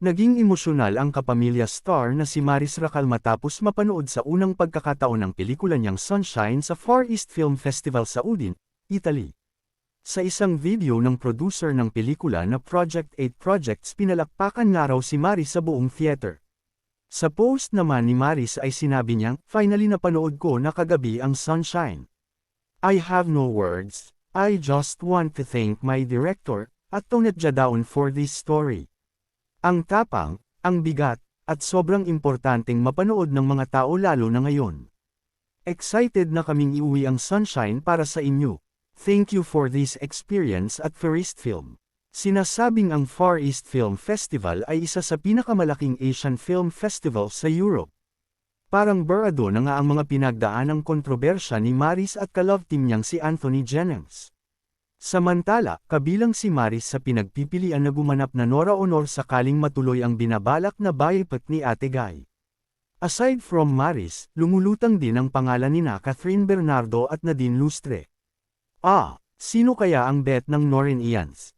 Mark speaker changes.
Speaker 1: Naging emosyonal ang kapamilya star na si Maris Racal matapos mapanood sa unang pagkakataon ng pelikula niyang Sunshine sa Far East Film Festival sa Udine, Italy. Sa isang video ng producer ng pelikula na Project 8 Projects pinalakpakan nga raw si Maris sa buong theater. Sa post naman ni Maris ay sinabi niyang, Finally napanood ko na kagabi ang Sunshine. I have no words, I just want to thank my director, at Tonet Jadaon for this story. Ang tapang, ang bigat, at sobrang importanteng mapanood ng mga tao lalo na ngayon. Excited na kaming iuwi ang sunshine para sa inyo. Thank you for this experience at Far East Film. Sinasabing ang Far East Film Festival ay isa sa pinakamalaking Asian film festival sa Europe. Parang barado na nga ang mga pinagdaan ng kontrobersya ni Maris at kalove team niyang si Anthony Jennings. Samantala, kabilang si Maris sa pinagpipilian na gumanap na Nora Honor sakaling matuloy ang binabalak na baypat ni Ate Guy. Aside from Maris, lumulutang din ang pangalan ni na Catherine Bernardo at Nadine Lustre. Ah, sino kaya ang bet ng Norin Ians?